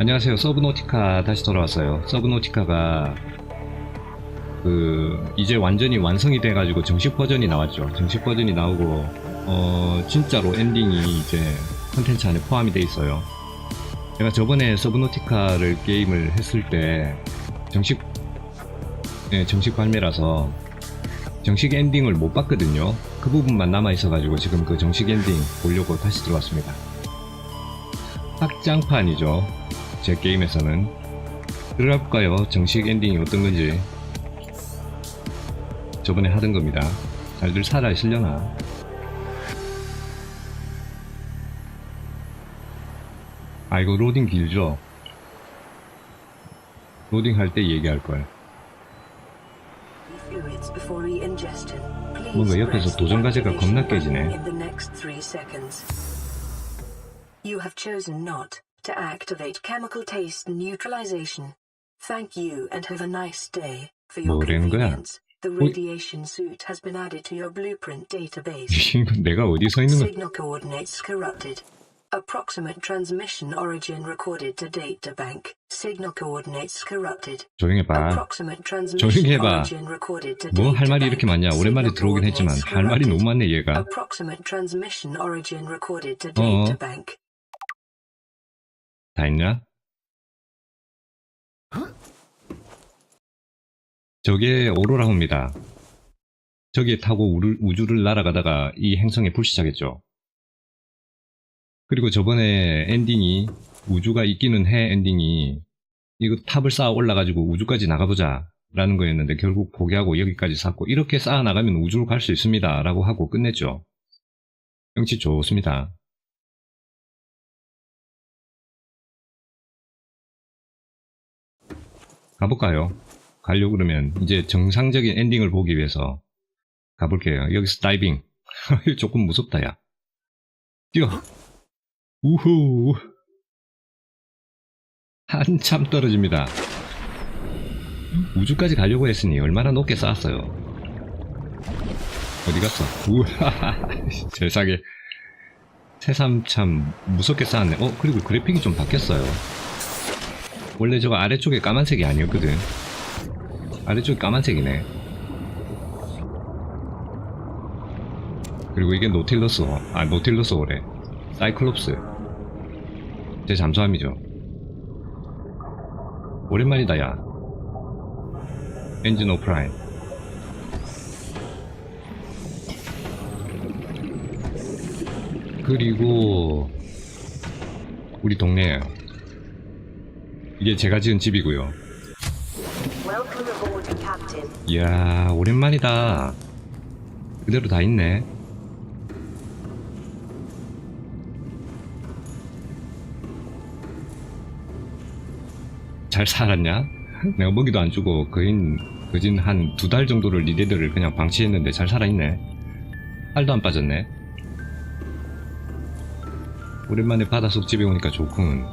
안녕하세요. 서브노티카 다시 돌아왔어요. 서브노티카가 그 이제 완전히 완성이 돼가지고 정식 버전이 나왔죠. 정식 버전이 나오고 어 진짜로 엔딩이 이제 컨텐츠 안에 포함이 돼 있어요. 제가 저번에 서브노티카를 게임을 했을 때 정식 예, 정식 발매라서 정식 엔딩을 못 봤거든요. 그 부분만 남아 있어가지고 지금 그 정식 엔딩 보려고 다시 들어왔습니다. 확장판이죠. 제 게임에서는 들어볼까요? 정식 엔딩이 어떤 건지 저번에 하던 겁니다. 잘들 살아 있으려나? 아 이거 로딩 길죠? 로딩 할 때 얘기할 걸. 뭔가 옆에서 도전 과제가 겁나 깨지네. You have chosen not to activate chemical taste neutralization. Thank you and have a nice day. For your 뭐라는 거야? convenience, the radiation suit has been added to your blueprint database. 이거 내가 어디 서 있는 거? Signal coordinates corrupted. Approximate transmission origin recorded to data bank. Signal coordinates corrupted. 조용히 봐. Approximate 조용히 transmission 해봐. origin recorded to 뭐 할 data 말이 bank. 이렇게 많냐? 오랜만에 Signal 들어오긴 했지만 coordinates 할 말이 너무 corrupted. 많네 얘가. Approximate transmission origin recorded to 어. data bank. 다 했냐? 저게 오로라호입니다. 저기에 타고 우주를 날아가다가 이 행성에 불시착했죠. 그리고 저번에 엔딩이 우주가 있기는 해 엔딩이 이거 탑을 쌓아 올라가지고 우주까지 나가보자 라는 거였는데 결국 포기하고 여기까지 샀고 이렇게 쌓아 나가면 우주로 갈 수 있습니다 라고 하고 끝냈죠. 영치 좋습니다. 가볼까요? 가려고 그러면 이제 정상적인 엔딩을 보기 위해서 가볼게요. 여기서 다이빙. 조금 무섭다, 야. 뛰어. 우후. 한참 떨어집니다. 우주까지 가려고 했으니 얼마나 높게 쌓았어요. 어디 갔어? 우와, 세상에. 새삼 참 무섭게 쌓았네. 어, 그리고 그래픽이 좀 바뀌었어요. 원래 저거 아래쪽에 까만색이 아니었거든. 아래쪽이 까만색이네. 그리고 이게 노틸러스, 아, 노틸러스 오래. 사이클롭스. 제 잠수함이죠. 오랜만이다, 야. 엔진 오프라인. 그리고, 우리 동네에 이게 제가 지은 집이고요. 이야, 오랜만이다. 그대로 다 있네. 잘 살았냐? 내가 먹이도 안 주고 거인, 거진 한 두 달 정도를 니네들을 그냥 방치했는데 잘 살아있네. 살도 안 빠졌네. 오랜만에 바닷속 집에 오니까 좋군.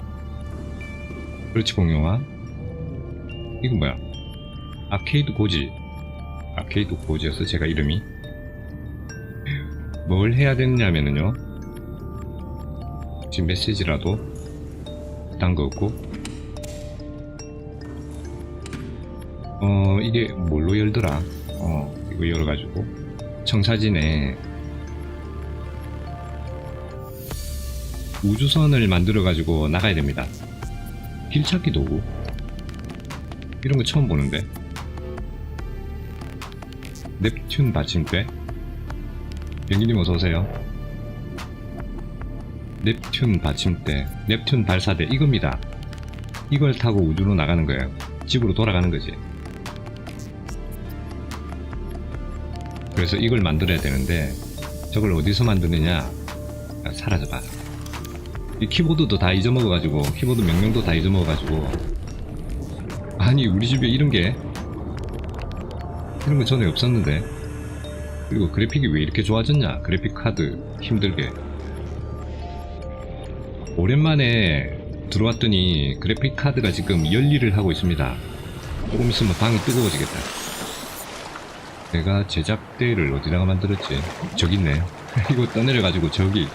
그렇지, 공룡아. 이건 뭐야? 아케이드 고지. 아케이드 고지였어, 제가 이름이. 뭘 해야 되느냐면은요. 지금 메시지라도 딴 거 없고. 어, 이게 뭘로 열더라? 어, 이거 열어가지고. 청사진에 우주선을 만들어가지고 나가야 됩니다. 길찾기 도구. 이런 거 처음 보는데. 넵튠 받침대. 병기님 어서오세요. 넵튠 받침대, 넵튠 발사대, 이겁니다. 이걸 타고 우주로 나가는 거예요. 집으로 돌아가는 거지. 그래서 이걸 만들어야 되는데, 저걸 어디서 만드느냐? 야, 사라져봐. 이 키보드도 다 잊어먹어가지고, 키보드 명령도 다 잊어먹어가지고, 아니, 우리 집에 이런 게, 이런 거 전에 없었는데, 그리고 그래픽이 왜 이렇게 좋아졌냐? 그래픽 카드 힘들게. 오랜만에 들어왔더니 그래픽 카드가 지금 열일을 하고 있습니다. 조금 있으면 방이 뜨거워지겠다. 내가 제작대를 어디다가 만들었지? 저기 있네. 이거 떠내려가지고 저기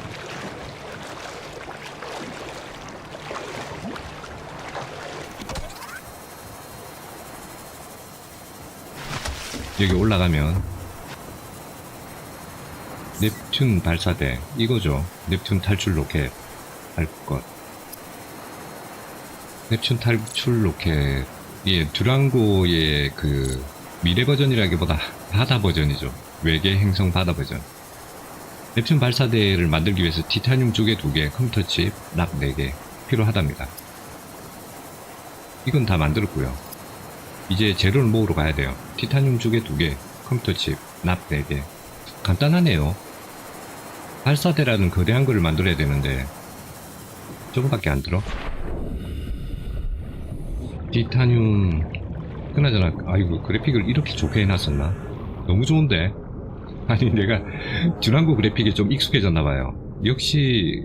여기 올라가면 넵튠 발사대 이거죠 넵튠 탈출 로켓 할것 넵튠 탈출 로켓 예 듀랑고의 그 미래 버전이라기보다 바다 버전이죠 외계 행성 바다 버전 넵튠 발사대를 만들기 위해서 티타늄 조개 2개, 컴퓨터 칩, 락 4개 필요하답니다. 이건 다 만들었고요. 이제 재료를 모으러 가야 돼요. 티타늄 조개 2개, 컴퓨터 칩, 락 4개. 간단하네요. 발사대라는 거대한 거를 만들어야 되는데 저거밖에 안 들어. 티타늄 그나저나 아이고 그래픽을 이렇게 좋게 해놨었나? 너무 좋은데? 아니 내가 듀랑고 그래픽에 좀 익숙해졌나봐요. 역시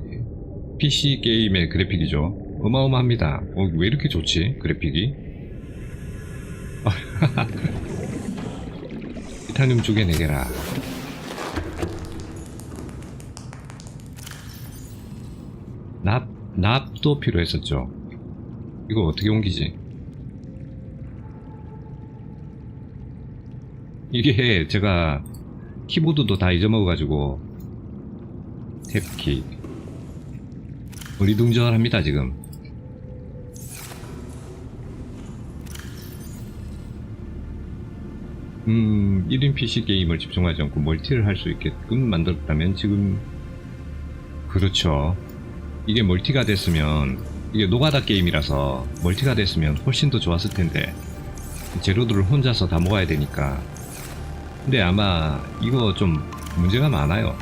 PC 게임의 그래픽이죠. 어마어마합니다. 어, 왜 이렇게 좋지? 그래픽이? 티타늄 쪽에 내게라. 납, 납도 필요했었죠. 이거 어떻게 옮기지? 이게 제가 키보드도 다 잊어먹어가지고 탭키 어리둥절합니다 지금 음 1인 PC 게임을 집중하지 않고 멀티를 할 수 있게끔 만들었다면 지금 그렇죠 이게 멀티가 됐으면 이게 노가다 게임이라서 멀티가 됐으면 훨씬 더 좋았을 텐데 재료들을 혼자서 다 모아야 되니까 근데 아마 이거 좀 문제가 많아요.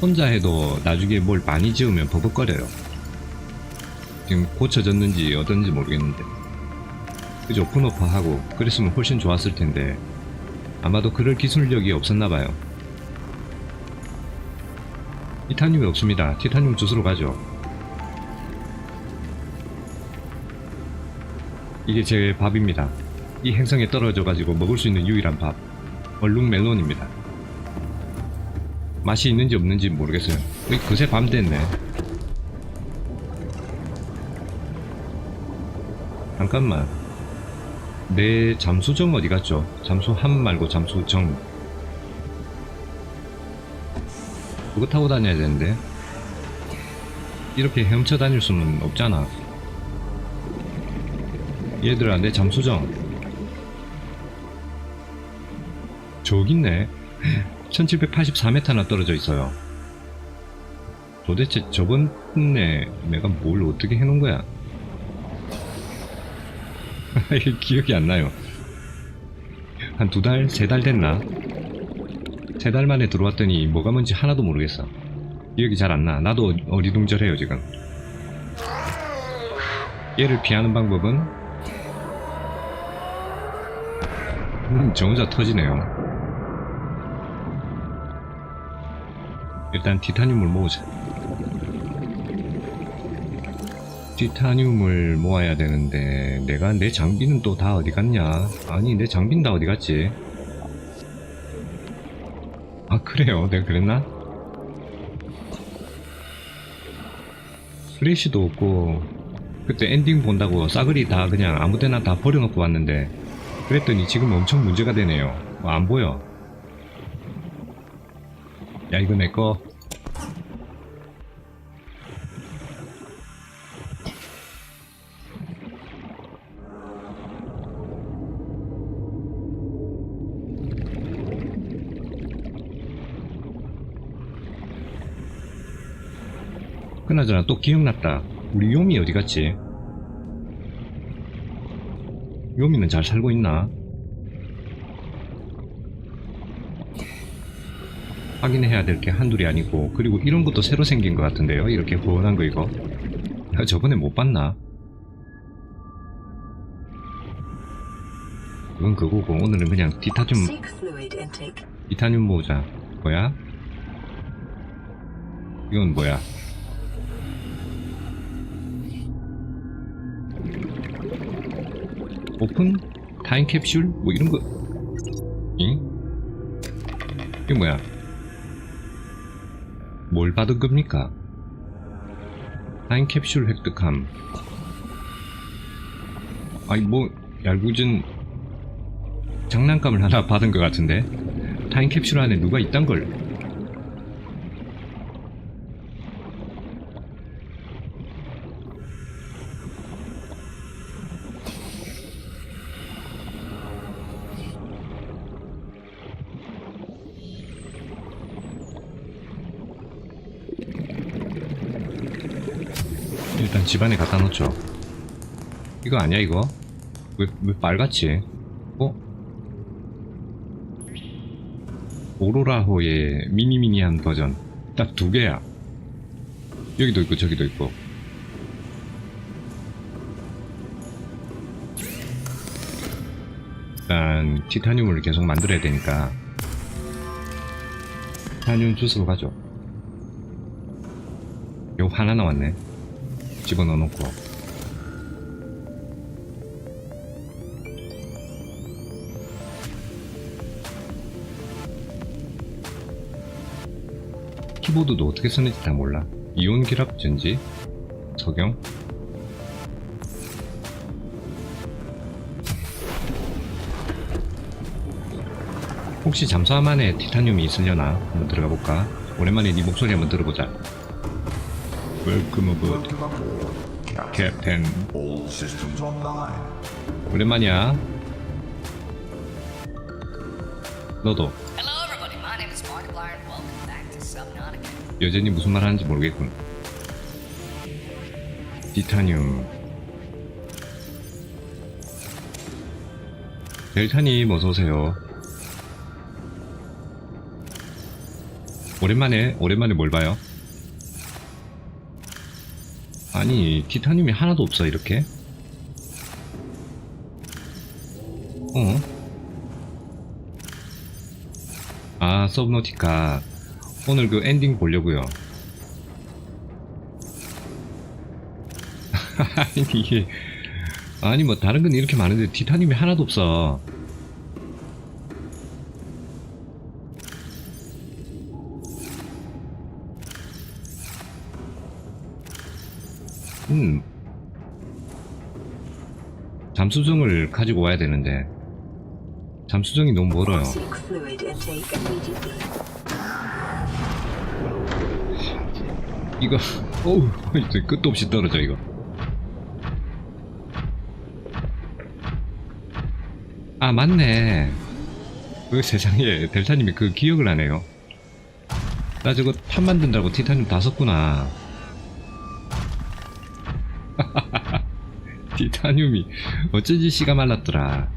혼자 해도 나중에 뭘 많이 지으면 버벅거려요. 지금 고쳐졌는지 어떤지 모르겠는데. 그죠? 오픈오퍼하고 그랬으면 훨씬 좋았을 텐데 아마도 그럴 기술력이 없었나봐요. 티타늄이 없습니다. 티타늄 주스로 가죠. 이게 제 밥입니다. 이 행성에 떨어져가지고 먹을 수 있는 유일한 밥 얼룩 멜론입니다 맛이 있는지 없는지 모르겠어요 이 그새 밤 됐네 잠깐만 내 잠수정 어디 갔죠? 잠수 함 말고 잠수정. 그거 타고 다녀야 되는데. 이렇게 헤엄쳐 다닐 수는 없잖아. 얘들아 내 잠수정. 저기 있네. 1784m나 떨어져 있어요. 도대체 저번에 내가 뭘 어떻게 해놓은 거야 기억이 안 나요. 한 두 달, 세 달 됐나? 세 달 만에 들어왔더니 뭐가 뭔지 하나도 모르겠어. 기억이 잘 안 나. 나도 어리둥절해요 지금. 얘를 피하는 방법은? 음, 저 혼자 터지네요. 일단 티타늄을 모으자. 티타늄을 모아야 되는데 내가 내 장비는 또 다 어디 갔냐? 아니 내 장비는 다 어디 갔지? 아 그래요? 내가 그랬나? 플래시도 없고 그때 엔딩 본다고 싸그리 다 그냥 아무데나 다 버려놓고 왔는데 그랬더니 지금 엄청 문제가 되네요. 어, 안 보여. 야 이거 내꺼 그나저나 또 기억났다 우리 요미 어디 갔지? 요미는 잘 살고 있나? 확인해야 될 게 한둘이 아니고 그리고 이런 것도 새로 생긴 것 같은데요 이렇게 후원한 거 이거 야, 저번에 못 봤나? 이건 그거고 오늘은 그냥 디타늄. 디타늄 모으자 뭐야? 이건 뭐야? 오픈? 타임 캡슐? 뭐 이런 거 잉? 이게 뭐야? 뭘 받은 겁니까? 타임 캡슐 획득함 아니 뭐 얄궂은 장난감을 하나 받은 것 같은데 타임 캡슐 안에 누가 있단 걸 일단 집안에 갖다 놓죠. 이거 아니야 이거? 왜, 왜 빨갛지? 어? 오로라호의 미니미니한 버전. 딱 두 개야. 여기도 있고 저기도 있고. 일단 티타늄을 계속 만들어야 되니까. 티타늄 주스로 가죠. 요거 하나 남았네 집어넣어 놓고 키보드도 어떻게 쓰는지 다 몰라. 이온 결합 전지 적용. 혹시 잠수함 안에 티타늄이 있으려나? 한번 들어가 볼까? 오랜만에 네 목소리 한번 들어보자. Welcome aboard. 캡틴. All systems online. 오랜만이야. 너도 Hello, everybody. My name is Markiplier, and welcome back to Subnautica. 여전히 무슨 말 하는지 모르겠군. 티타늄. 델타님 어서오세요. 오랜만에, 오랜만에 뭘 봐요? 아니, 티타늄이 하나도 없어, 이렇게? 어? 아, 서브노티카. 오늘 그 엔딩 보려고요. 아니 이게 아니 뭐 다른 건 이렇게 많은데 티타늄이 하나도 없어. 잠수정을 가지고 와야 되는데 잠수정이 너무 멀어요. 이거 어우 끝도 없이 떨어져 이거. 아 맞네. 그 세상에 델타님이 그 기억을 하네요. 나 저거 탑 만든다고 티타늄 다 썼구나 티타늄이 어쩐지 씨가 말랐더라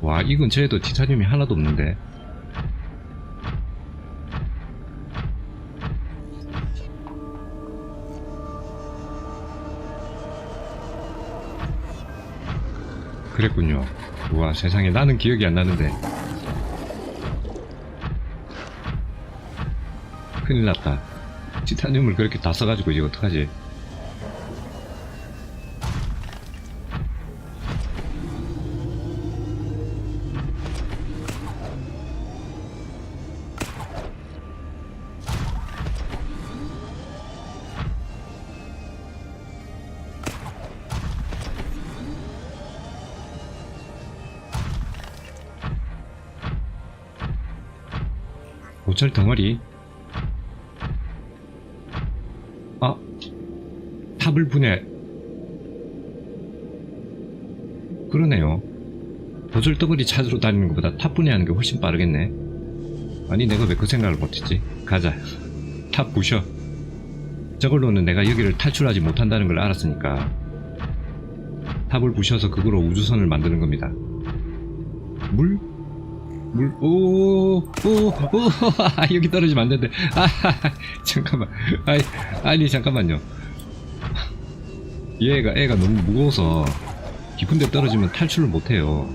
와, 이 근처에도 티타늄이 하나도 없는데. 그랬군요. 와, 세상에 나는 기억이 안 나는데. 큰일 났다. 티타늄을 그렇게 다 써가지고 이제 어떡하지? 모철 덩어리. 아, 탑을 분해. 그러네요. 보철 덩어리 찾으러 다니는 것보다 탑 분해하는 게 훨씬 빠르겠네. 아니, 내가 왜 그 생각을 못했지? 가자. 탑 부셔. 저걸로는 내가 여기를 탈출하지 못한다는 걸 알았으니까. 탑을 부셔서 그거로 우주선을 만드는 겁니다. 물? 물, 오, 오, 오, 아, 여기 떨어지면 안 되는데. 아, 잠깐만. 아니, 아니, 잠깐만요. 얘가, 애가 너무 무거워서 깊은 데 떨어지면 탈출을 못 해요.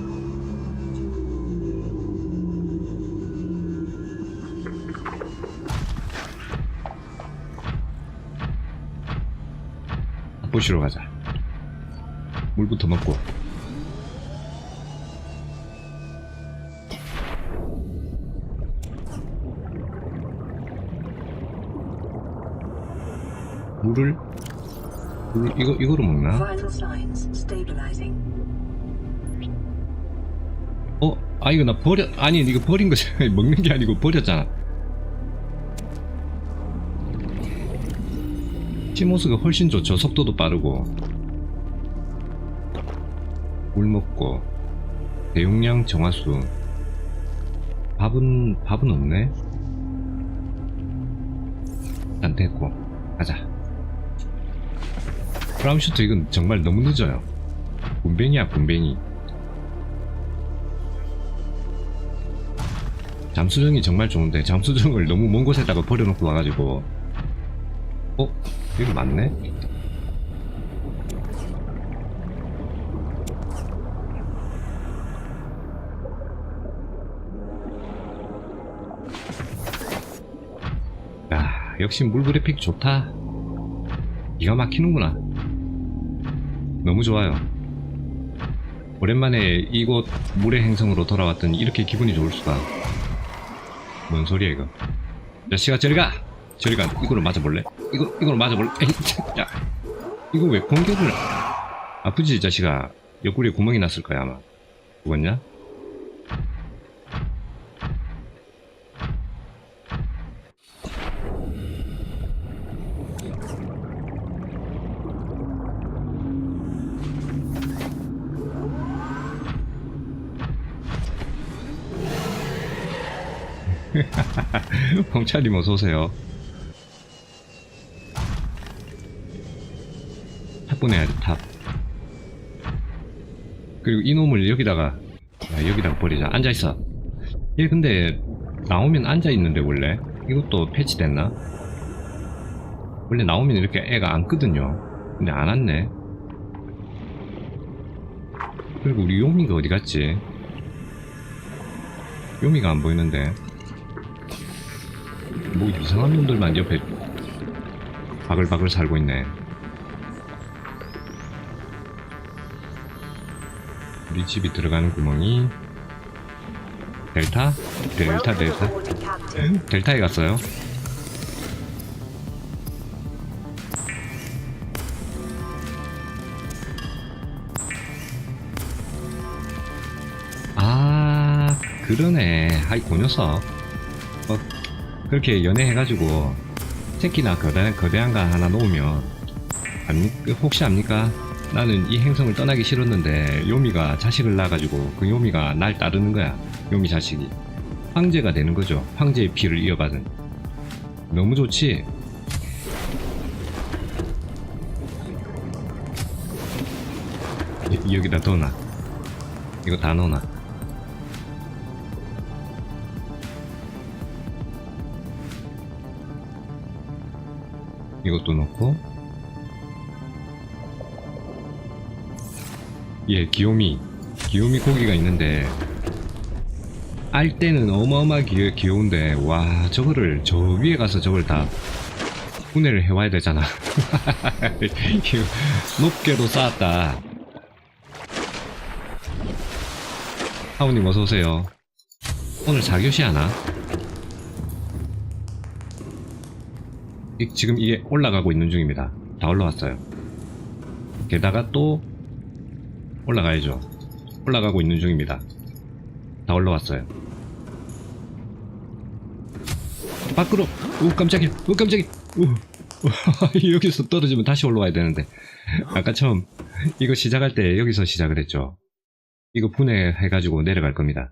보시러 가자. 물부터 먹고. 물을? 물 이거 이거로 먹나? 어? 아 이거 나 버려 아니 이거 버린 거지 먹는 게 아니고 버렸잖아. 시모스가 훨씬 좋죠. 속도도 빠르고. 물 먹고. 대용량 정화수. 밥은 밥은 없네? 안 됐고. 가자 프라운슈트 이건 정말 너무 늦어요. 군뱅이야 군뱅이. 잠수정이 정말 좋은데 잠수정을 너무 먼 곳에다가 버려놓고 와가지고. 어? 이거 맞네? 야 역시 물 그래픽 좋다. 기가 막히는구나 너무 좋아요. 오랜만에 이곳 물의 행성으로 돌아왔더니 이렇게 기분이 좋을 수가. 뭔 소리야 이거? 자식아 저리 가? 저리 가 이거로 맞아볼래? 이거 이거로 맞아볼래? 에이 참, 야 이거 왜 공격을 아프지 이 자식아. 옆구리에 구멍이 났을 거야 아마. 죽었냐 홍차님 어서오세요. 탑 보내야지 탑. 그리고 이놈을 여기다가 야, 여기다가 버리자. 앉아있어. 얘 근데 나오면 앉아있는데 원래? 이것도 패치됐나? 원래 나오면 이렇게 애가 앉거든요. 근데 안 앉네. 그리고 우리 요미가 어디 갔지? 요미가 안 보이는데 뭐 이상한 놈들만 옆에 바글바글 살고 있네. 우리 집이 들어가는 구멍이 델타? 델타 델타? 델타에 갔어요. 아 그러네. 아이 그 녀석. 어, 그렇게 연애해가지고 새끼나 거대, 거대한 거 하나 놓으면 압니, 혹시 압니까? 나는 이 행성을 떠나기 싫었는데 요미가 자식을 낳아가지고 그 요미가 날 따르는 거야. 요미 자식이. 황제가 되는 거죠. 황제의 피를 이어받은. 너무 좋지? 여- 여기다 넣어놔. 이거 다 넣어놔 이것도 넣고. 예 귀요미. 귀요미 고기가 있는데. 알 때는 어마어마하게 귀여운데 와 저거를 저 위에 가서 저걸 다 분해를 해와야 되잖아. 높게도 쌓았다. 하우님 어서오세요. 오늘 4교시 하나? 이- 지금 이게 올라가고 있는 중입니다. 다 올라왔어요. 게다가 또 올라가야죠. 올라가고 있는 중입니다. 다 올라왔어요. 밖으로! 오 깜짝이야! 오 깜짝이야! 오! 여기서 떨어지면 다시 올라와야 되는데 아까 처음 이거 시작할 때 여기서 시작을 했죠. 이거 분해해가지고 내려갈 겁니다.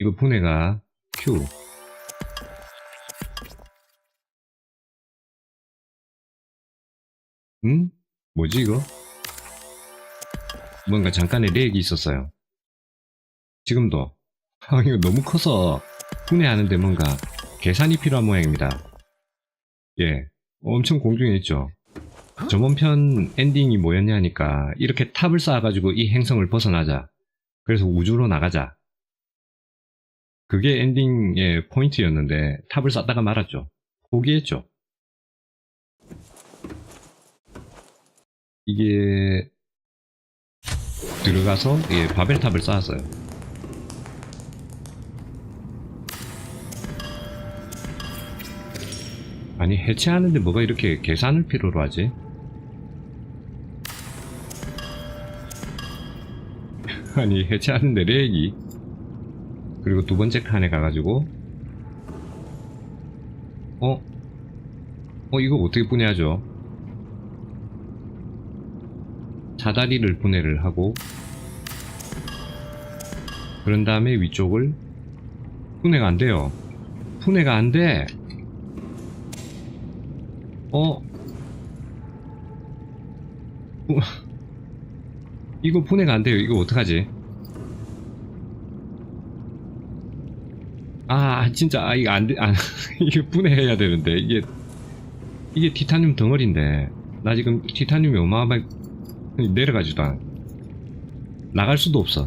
이거 분해가 Q 응? 뭐지 이거? 뭔가 잠깐의 렉이 있었어요. 지금도. 아, 이거 너무 커서 분해하는데 뭔가 계산이 필요한 모양입니다. 예, 엄청 공중에 있죠. 저번 편 엔딩이 뭐였냐 하니까 이렇게 탑을 쌓아가지고 이 행성을 벗어나자. 그래서 우주로 나가자. 그게 엔딩의 포인트였는데 탑을 쌓다가 말았죠. 포기했죠. 이게 들어가서 예, 바벨탑을 쌓았어요. 아니 해체하는데 뭐가 이렇게 계산을 필요로 하지? 아니 해체하는데 렉이 그리고 두 번째 칸에 가가지고 어? 어 이거 어떻게 분해하죠? 사다리를 분해를 하고 그런 다음에 위쪽을 분해가 안 돼요. 분해가 안 돼. 어? 부- 이거 분해가 안 돼요. 이거 어떡하지? 아, 진짜, 아, 이거 안 돼, 안, 이게 분해해야 되는데, 이게, 이게 티타늄 덩어리인데, 나 지금 티타늄이 어마어마하게 내려가지도 않아. 나갈 수도 없어.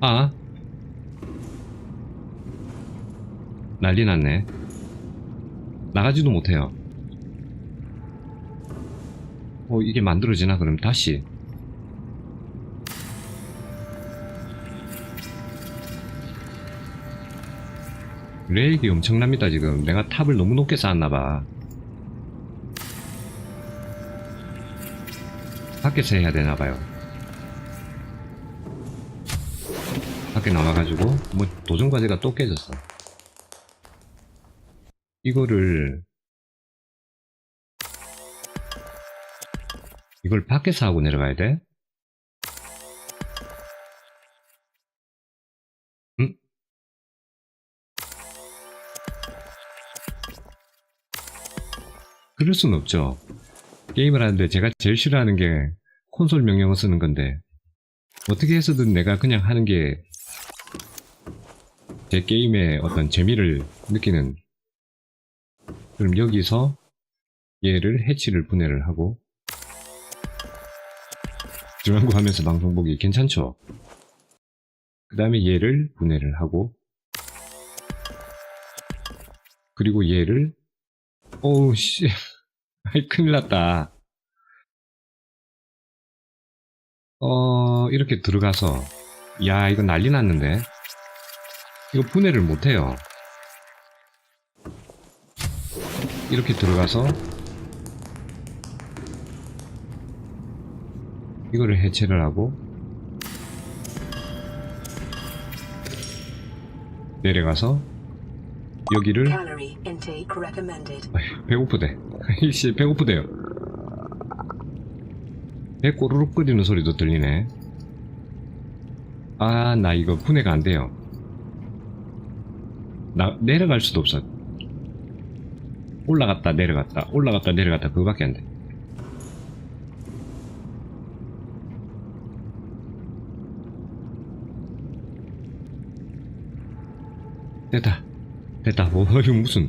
아. 난리 났네. 나가지도 못해요. 어, 이게 만들어지나? 그럼 다시. 레이기 엄청납니다, 지금. 내가 탑을 너무 높게 쌓았나봐. 밖에서 해야 되나봐요. 밖에 나와가지고, 뭐, 도전과제가 또 깨졌어. 이거를, 이걸 밖에서 하고 내려가야 돼? 응? 그럴 순 없죠. 게임을 하는데 제가 제일 싫어하는 게 콘솔 명령어 쓰는 건데 어떻게 해서든 내가 그냥 하는 게 제 게임의 어떤 재미를 느끼는 그럼 여기서 얘를 해치를 분해를 하고 중앙구 하면서 방송 보기 괜찮죠? 그 다음에 얘를 분해를 하고 그리고 얘를 오우 씨 큰일 났다. 어 이렇게 들어가서 야 이거 난리 났는데? 이거 분해를 못해요. 이렇게 들어가서 이거를 해체를 하고 내려가서 여기를 intake recommended. 아휴, 배고프대. 이씨, 배고프대요. 배 꼬르륵 거리는 소리도 들리네. 아, 나 이거 분해가 안 돼요. 나, 내려갈 수도 없어. 올라갔다, 내려갔다, 올라갔다, 내려갔다, 그거밖에 안 돼. 됐다. 됐다. 뭐, 이거 무슨.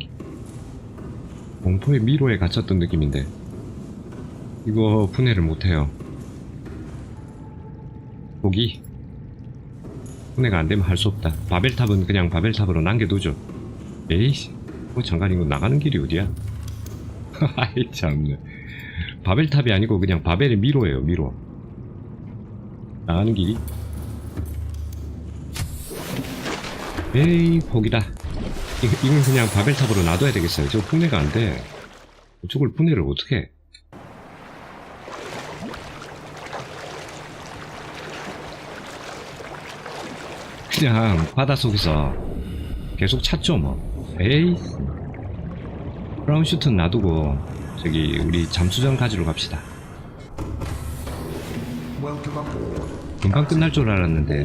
공포의 미로에 갇혔던 느낌인데. 이거 분해를 못해요. 보기? 분해가 안되면 할 수 없다. 바벨탑은 그냥 바벨탑으로 남겨두죠. 에이씨 뭐 잠깐 이거 나가는 길이 어디야? 아이 참네. 바벨탑이 아니고 그냥 바벨의 미로예요 미로. 나가는 길이. 에이 포기다 이- 이건 그냥 바벨탑으로 놔둬야 되겠어요. 저 분해가 안 돼. 저걸 분해를 어떻게 해? 그냥 바닷속에서 계속 찾죠 뭐. 에이. 브라운 슈트 놔두고 저기 우리 잠수정 가지러 갑시다. 금방 끝날 줄 알았는데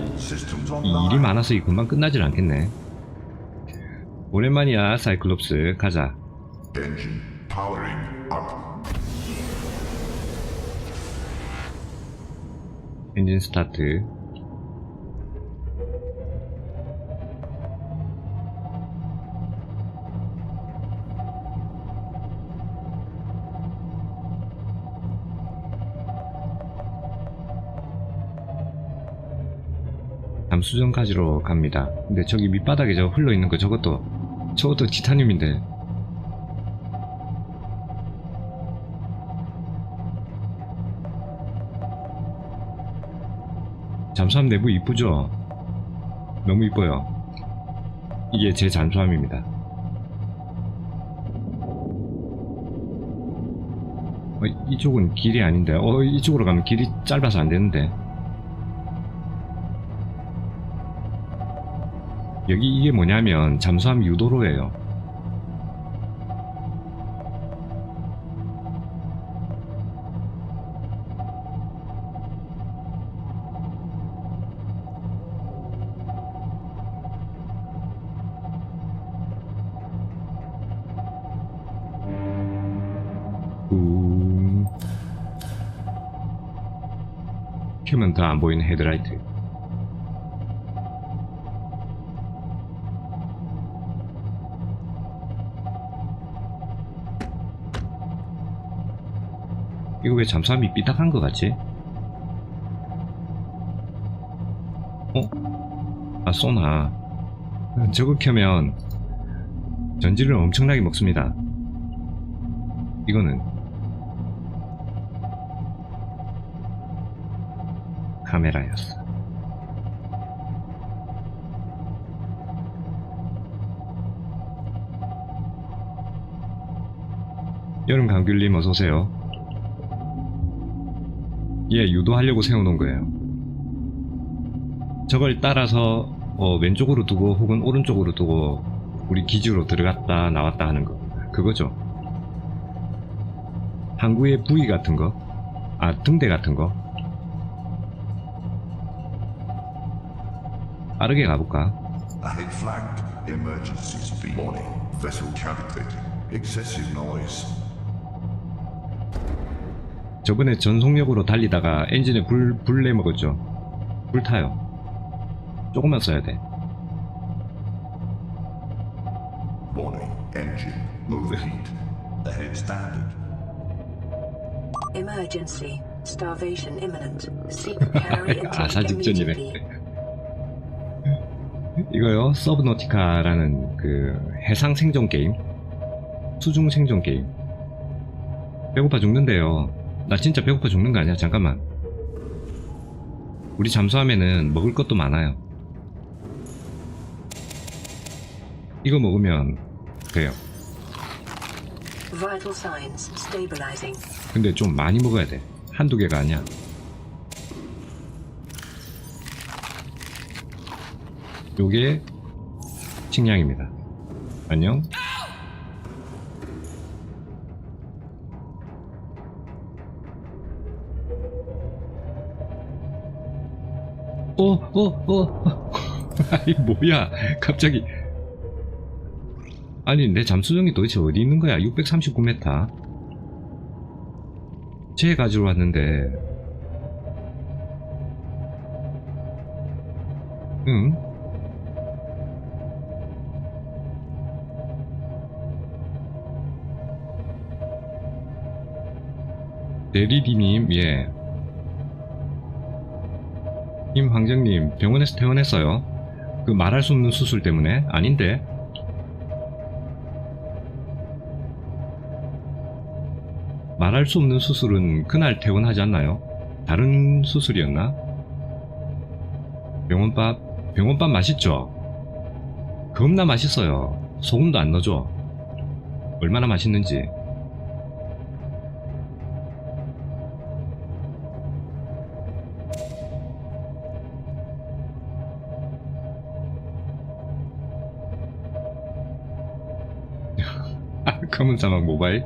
이. 일이 많아서 이 금방 끝나질 않겠네. 오랜만이야 사이클롭스. 가자. 엔진 스타트 다음 수정까지로 갑니다. 근데 저기 밑바닥에 저 흘러있는 거 저것도 저것도 티타늄인데 잠수함 내부 이쁘죠? 너무 이뻐요. 이게 제 잠수함입니다. 어, 이쪽은 길이 아닌데 어 이쪽으로 가면 길이 짧아서 안되는데 여기 이게 뭐냐면 잠수함 유도로예요. 음... 켜면 더 안 보이는 헤드라이트 이거 왜 잠수함이 삐딱한 것 같지? 어? 아 쏘나 저거 켜면 전지를 엄청나게 먹습니다 이거는 카메라였어. 여름 감귤님 어서오세요. 예, 유도하려고 세워놓은 거예요. 저걸 따라서 어, 왼쪽으로 두고 혹은 오른쪽으로 두고 우리 기지로 들어갔다 나왔다 하는 거. 그거죠. 항구의 부위 같은 거, 아 등대 같은 거. 빠르게 가볼까? 저번에 전속력으로 달리다가 엔진에 불, 불 내먹었죠. 불 타요. 조금만 써야 돼. Warning. Engine. Overheat. Ahead standard. Emergency. Starvation imminent. Seek carry and 아사 직전이네. 이거요, 서브노티카라는 그 해상 생존 게임. 수중 생존 게임. 배고파 죽는데요. 나 진짜 배고파 죽는 거 아니야? 잠깐만. 우리 잠수함에는 먹을 것도 많아요. 이거 먹으면 돼요. 근데 좀 많이 먹어야 돼. 한두 개가 아니야. 요게 식량입니다. 안녕. 어, 어, 어. 아니, 뭐야. 갑자기. 아니, 내 잠수정이 도대체 어디 있는 거야? 639m. 쟤 가지러 왔는데 응? 대리디님 예 임황정님 병원에서 퇴원했어요 그 말할 수 없는 수술 때문에 아닌데 말할 수 없는 수술은 그날 퇴원하지 않나요? 다른 수술이었나? 병원밥, 병원밥 맛있죠? 겁나 맛있어요. 소금도 안 넣어줘. 얼마나 맛있는지. 검은 사막 모바일?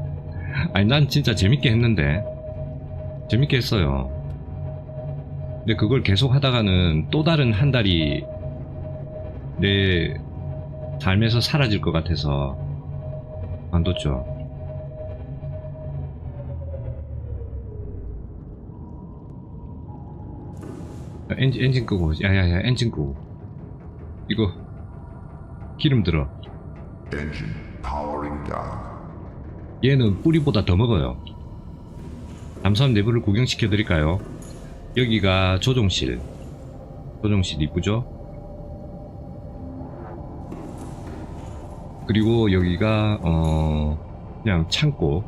아니 난 진짜 재밌게 했는데. 재밌게 했어요. 근데 그걸 계속 하다가는 또 다른 한 달이 내 삶에서 사라질 것 같아서 관뒀죠. 야, 엔진, 엔진 끄고 야야야 엔진 끄고. 이거 기름 들어. down. 얘는 뿌리보다 더 먹어요. 잠수함 내부를 구경시켜 드릴까요? 여기가 조종실. 조종실 이쁘죠? 그리고 여기가 어 그냥 창고.